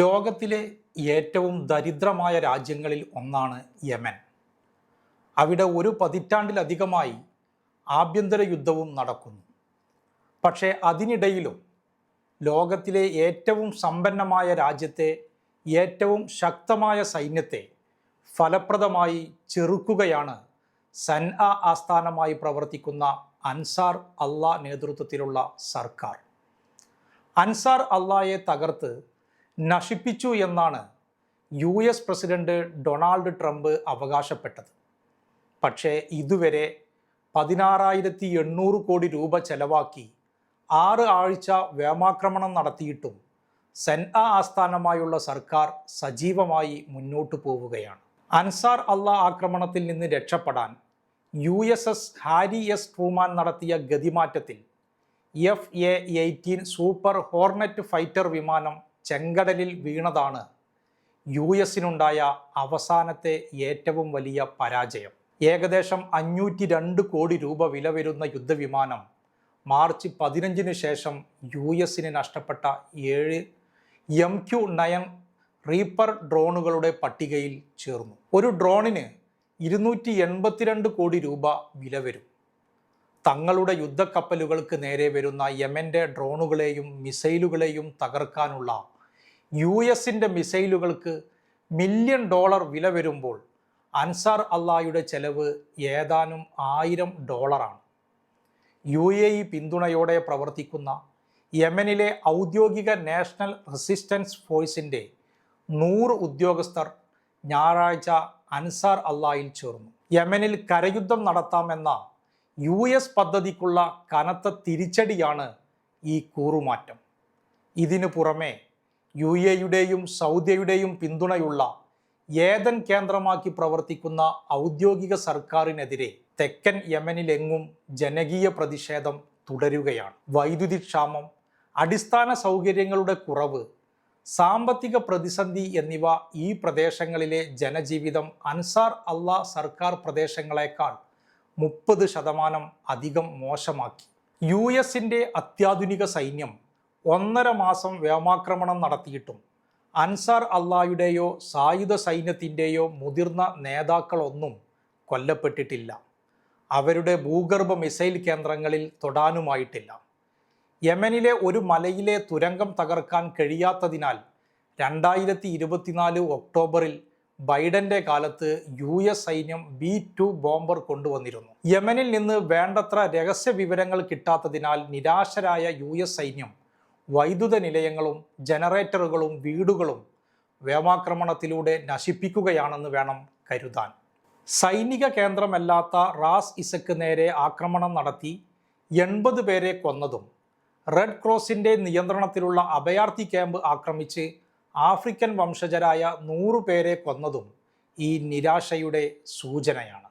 ലോകത്തിലെ ഏറ്റവും ദരിദ്രമായ രാജ്യങ്ങളിൽ ഒന്നാണ് യമൻ. അവിടെ ഒരു പതിറ്റാണ്ടിലധികമായി ആഭ്യന്തര യുദ്ധവും നടക്കുന്നു. പക്ഷേ അതിനിടയിലും ലോകത്തിലെ ഏറ്റവും സമ്പന്നമായ രാജ്യത്തെ ഏറ്റവും ശക്തമായ സൈന്യത്തെ ഫലപ്രദമായി ചെറുക്കുകയാണ് സൻ ആസ്ഥാനമായി പ്രവർത്തിക്കുന്ന അൻസാർ അള്ളാ നേതൃത്വത്തിലുള്ള സർക്കാർ. അൻസാർ അള്ളായെ തകർത്ത് നശിപ്പിച്ചു എന്നാണ് U S president Donald Trump അവകാശപ്പെട്ടത്. പക്ഷേ ഇതുവരെ പതിനാറായിരത്തി എണ്ണൂറ് കോടി രൂപ ചെലവാക്കി ആറ് ആഴ്ച വ്യോമാക്രമണം നടത്തിയിട്ടും സെൻആ ആസ്ഥാനമായുള്ള സർക്കാർ സജീവമായി മുന്നോട്ടു പോവുകയാണ്. അൻസാർ അള്ള ആക്രമണത്തിൽ നിന്ന് രക്ഷപ്പെടാൻ U S S Harry S Truman നടത്തിയ ഗതിമാറ്റത്തിൽ F A eighteen super hornet fighter വിമാനം ചെങ്കടലിൽ വീണതാണ്. യു എസിനുണ്ടായ അവസാനത്തെ ഏറ്റവും വലിയ പരാജയം. ഏകദേശം അഞ്ഞൂറ്റി രണ്ട് കോടി രൂപ വില വരുന്ന യുദ്ധവിമാനം മാർച്ച് പതിനഞ്ചിന് ശേഷം യു എസിന് നഷ്ടപ്പെട്ട ഏഴ് എം ക്യു നയൻ റീപ്പർ ഡ്രോണുകളുടെ പട്ടികയിൽ ചേർന്നു. ഒരു ഡ്രോണിന് ഇരുന്നൂറ്റി എൺപത്തിരണ്ട് കോടി രൂപ വില വരും. തങ്ങളുടെ യുദ്ധക്കപ്പലുകൾക്ക് നേരെ വരുന്ന യമന്റെ ഡ്രോണുകളെയും മിസൈലുകളെയും തകർക്കാനുള്ള യു എസിന്റെ മിസൈലുകൾക്ക് മില്യൺ ഡോളർ വില വരുമ്പോൾ അൻസാർ അള്ളായുടെ ചെലവ് ഏതാനും ആയിരം ഡോളറാണ്. യു എ ഇ പിന്തുണയോടെ പ്രവർത്തിക്കുന്ന യമനിലെ ഔദ്യോഗിക നാഷണൽ റെസിസ്റ്റൻസ് ഫോഴ്സിന്റെ നൂറ് ഉദ്യോഗസ്ഥർ ഞായറാഴ്ച അൻസാർ അള്ളായിൽ ചേർന്നു. യമനിൽ കരയുദ്ധം നടത്താമെന്ന യു എസ് പദ്ധതിക്കുള്ള കനത്ത തിരിച്ചടിയാണ് ഈ കൂറുമാറ്റം. ഇതിനു പുറമെ യു എയുടെയും സൗദിയുടെയും പിന്തുണയുള്ള ഏതൻ കേന്ദ്രമാക്കി പ്രവർത്തിക്കുന്ന ഔദ്യോഗിക സർക്കാരിനെതിരെ തെക്കൻ യമനിലെങ്ങും ജനകീയ പ്രതിഷേധം തുടരുകയാണ്. വൈദ്യുതി ക്ഷാമം അടിസ്ഥാന സൗകര്യങ്ങളുടെ കുറവ് സാമ്പത്തിക പ്രതിസന്ധി എന്നിവ ഈ പ്രദേശങ്ങളിലെ ജനജീവിതം അൻസാർ അള്ളാ സർക്കാർ പ്രദേശങ്ങളെക്കാൾ മുപ്പത് ശതമാനം അധികം മോശമാക്കി. യു എസിന്റെ അത്യാധുനിക സൈന്യം ഒന്നര മാസം വ്യോമാക്രമണം നടത്തിയിട്ടും അൻസാർ അള്ളായുടെയോ സായുധ സൈന്യത്തിന്റെയോ മുതിർന്ന നേതാക്കളൊന്നും കൊല്ലപ്പെട്ടിട്ടില്ല. അവരുടെ ഭൂഗർഭ മിസൈൽ കേന്ദ്രങ്ങളിൽ തൊടാനുമായിട്ടില്ല. യമനിലെ ഒരു മലയിലെ തുരങ്കം തകർക്കാൻ കഴിയാത്തതിനാൽ രണ്ടായിരത്തി ഇരുപത്തിനാല് ഒക്ടോബറിൽ ബൈഡന്റെ കാലത്ത് യു എസ് സൈന്യം ബി ടു ബോംബർ കൊണ്ടുവന്നിരുന്നു. യമനിൽ നിന്ന് വേണ്ടത്ര രഹസ്യ വിവരങ്ങൾ കിട്ടാത്തതിനാൽ നിരാശരായ യു എസ് സൈന്യം വൈദ്യുത നിലയങ്ങളും ജനറേറ്ററുകളും വീടുകളും വ്യോമാക്രമണത്തിലൂടെ നശിപ്പിക്കുകയാണെന്ന് വേണം കരുതാൻ. സൈനിക കേന്ദ്രമല്ലാത്ത റാസ് ഇസക്ക് നേരെ ആക്രമണം നടത്തി എൺപത് പേരെ കൊന്നതും റെഡ് ക്രോസിന്റെ നിയന്ത്രണത്തിലുള്ള അഭയാർത്ഥി ക്യാമ്പ് ആക്രമിച്ച് ആഫ്രിക്കൻ വംശജരായ നൂറു പേരെ കൊന്നതും ഈ നിരാശയുടെ സൂചനയാണ്.